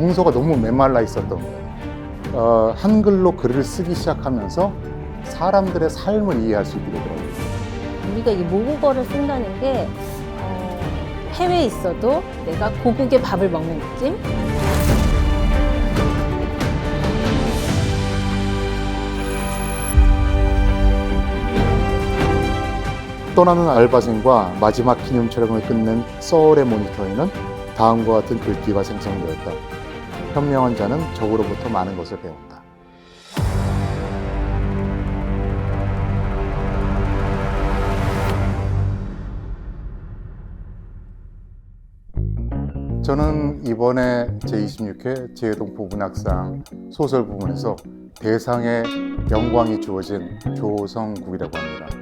정서가 너무 메말라 있었던 거예요. 어, 한글로 글을 쓰기 시작하면서 사람들의 삶을 이해할 수 있게 되더라고요. 우리가 이 모국어를 쓴다는 게 어, 해외에 있어도 내가 고국의 밥을 먹는 느낌? 떠나는 알바생과 마지막 기념 촬영을 끝낸 서울의 모니터에는 다음과 같은 글귀가 생성되었다. 현명한 자는 적으로부터 많은 것을 배운다. 저는 이번에 제26회 제동포 문학상 소설 부문에서 대상의 영광이 주어진 조성국이라고 합니다.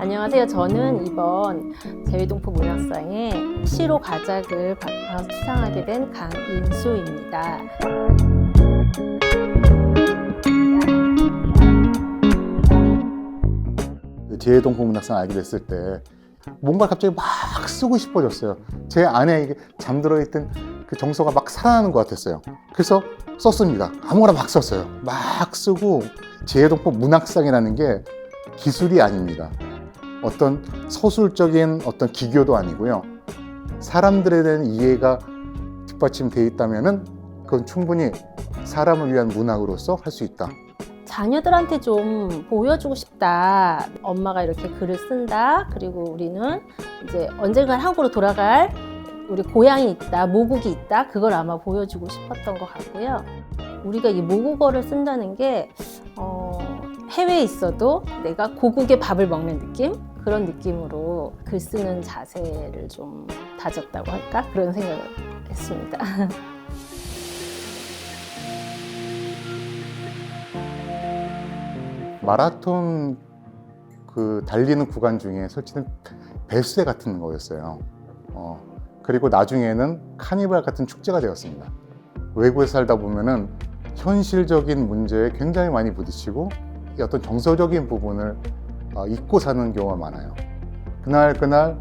안녕하세요. 저는 이번 제외동포 문학상에 시로 가작을 받아서 수상하게 된 강인수입니다. 제동포 문학상 알게 됐을 때 뭔가 갑자기 막 쓰고 싶어졌어요. 제 안에 잠들어 있던 그 정서가 막 살아나는 것 같았어요. 그래서 썼습니다. 아무거나 막 썼어요. 막 쓰고 제동포 문학상이라는 게 기술이 아닙니다. 어떤 서술적인 어떤 기교도 아니고요. 사람들에 대한 이해가 뒷받침돼 있다면은 그건 충분히 사람을 위한 문학으로서 할 수 있다. 자녀들한테 좀 보여주고 싶다. 엄마가 이렇게 글을 쓴다. 그리고 우리는 이제 언젠간 한국으로 돌아갈 우리 고향이 있다, 모국이 있다. 그걸 아마 보여주고 싶었던 것 같고요. 우리가 이 모국어를 쓴다는 게 어, 해외에 있어도 내가 고국의 밥을 먹는 느낌? 그런 느낌으로 글 쓰는 자세를 좀 다졌다고 할까? 그런 생각을 했습니다. 마라톤 그 달리는 구간 중에 설치된 배수대 같은 거였어요. 어, 그리고 나중에는 카니발 같은 축제가 되었습니다. 외국에 살다 보면은 현실적인 문제에 굉장히 많이 부딪히고 이 어떤 정서적인 부분을 어, 잊고 사는 경우가 많아요. 그날 그날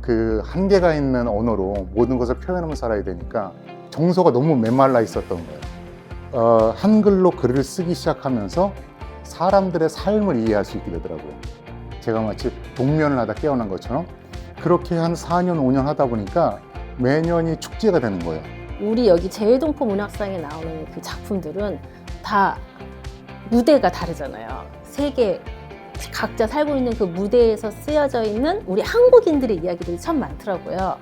그 한계가 있는 언어로 모든 것을 표현하면서 살아야 되니까 정서가 너무 메말라 있었던 거예요. 어, 한글로 글을 쓰기 시작하면서 사람들의 삶을 이해할 수 있게 되더라고요. 제가 마치 동면을 하다 깨어난 것처럼 그렇게 한 4년, 5년 하다 보니까 매년이 축제가 되는 거예요. 우리 여기 제외동포 문학상에 나오는 그 작품들은 다 무대가 다르잖아요. 세계 각자 살고 있는 그 무대에서 쓰여져 있는 우리 한국인들의 이야기들이 참 많더라고요.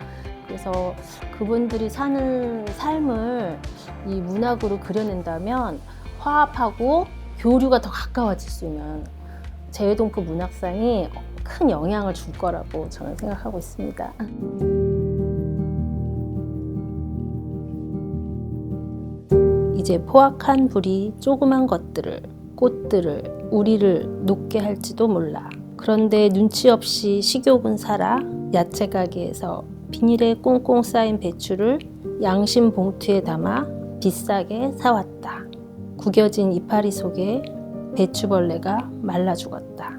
그래서 그분들이 사는 삶을 이 문학으로 그려낸다면 화합하고 교류가 더 가까워질 수 있는 제외동포 문학상이 큰 영향을 줄 거라고 저는 생각하고 있습니다. 이제 포악한 불이 조그만 것들을, 꽃들을, 우리를 녹게 할지도 몰라. 그런데 눈치 없이 식욕은 살아 야채 가게에서 비닐에 꽁꽁 쌓인 배추를 양심 봉투에 담아 비싸게 사왔다. 구겨진 이파리 속에 배추벌레가 말라 죽었다.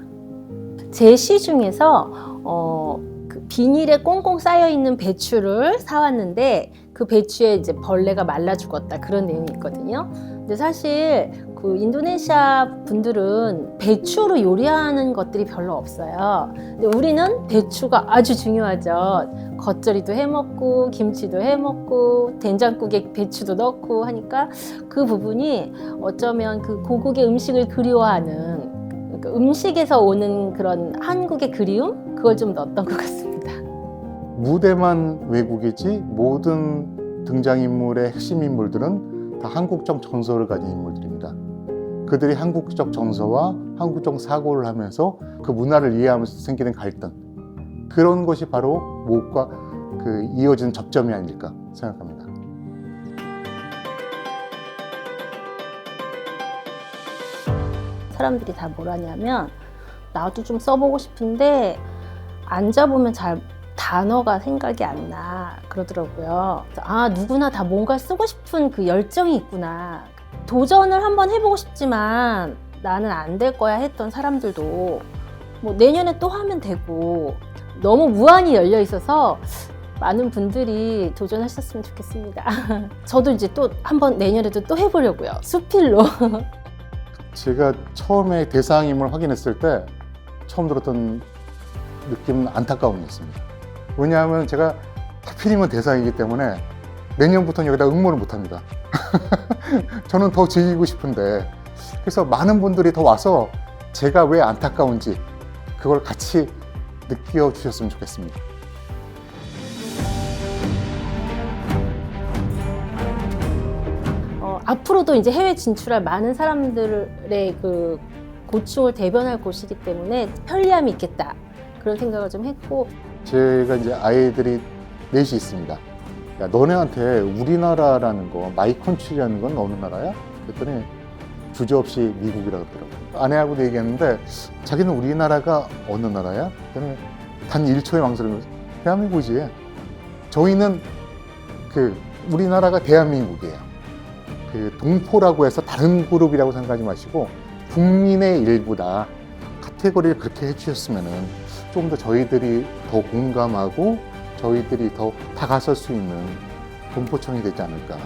제 시 중에서 어, 그 비닐에 꽁꽁 쌓여 있는 배추를 사왔는데 그 배추에 이제 벌레가 말라 죽었다 그런 내용이 있거든요. 근데 사실 그 인도네시아 분들은 배추로 요리하는 것들이 별로 없어요. 근데 우리는 배추가 아주 중요하죠. 겉절이도 해 먹고 김치도 해 먹고 된장국에 배추도 넣고 하니까 그 부분이 어쩌면 그 고국의 음식을 그리워하는 그러니까 음식에서 오는 그런 한국의 그리움 그걸 좀 넣었던 것 같습니다. 무대만 외국이지 모든 등장인물의 핵심 인물들은 다 한국적 정서를 가진 인물들입니다. 그들이 한국적 정서와 한국적 사고를 하면서 그 문화를 이해하면서 생기는 갈등 그런 것이 바로 무엇과 그 이어진 접점이 아닐까 생각합니다. 사람들이 다 뭐라냐면 나도 좀 써보고 싶은데 앉아보면 잘 단어가 생각이 안 나 그러더라고요. 아 누구나 다 뭔가 쓰고 싶은 그 열정이 있구나. 도전을 한번 해보고 싶지만 나는 안 될 거야 했던 사람들도 뭐 내년에 또 하면 되고 너무 무한히 열려 있어서 많은 분들이 도전하셨으면 좋겠습니다. 저도 이제 또 한번 내년에도 또 해보려고요. 수필로. 제가 처음에 대상임을 확인했을 때 처음 들었던 느낌은 안타까움이었습니다. 왜냐하면 제가 하필이면 대상이기 때문에 내년부터는 여기다 응모를 못합니다. 저는 더 즐기고 싶은데 그래서 많은 분들이 더 와서 제가 왜 안타까운지 그걸 같이 느껴 주셨으면 좋겠습니다. 어, 앞으로도 이제 해외 진출할 많은 사람들의 그 고충을 대변할 곳이기 때문에 편리함이 있겠다. 그런 생각을 좀 했고 제가 이제 아이들이 넷이 있습니다. 야, 너네한테 우리나라라는 거, 마이컨트리라는 건 어느 나라야? 그랬더니 주저없이 미국이라고 그러더라고요. 아내하고도 얘기했는데 자기는 우리나라가 어느 나라야? 그랬더니 단 1초의 망설임을 대한민국이지. 저희는 그 우리나라가 대한민국이에요. 그 동포라고 해서 다른 그룹이라고 생각하지 마시고 국민의 일부다. 카테고리를 그렇게 해주셨으면은 좀 더 저희들이 더 공감하고 저희들이 더 다가설 수 있는 동포청이 되지 않을까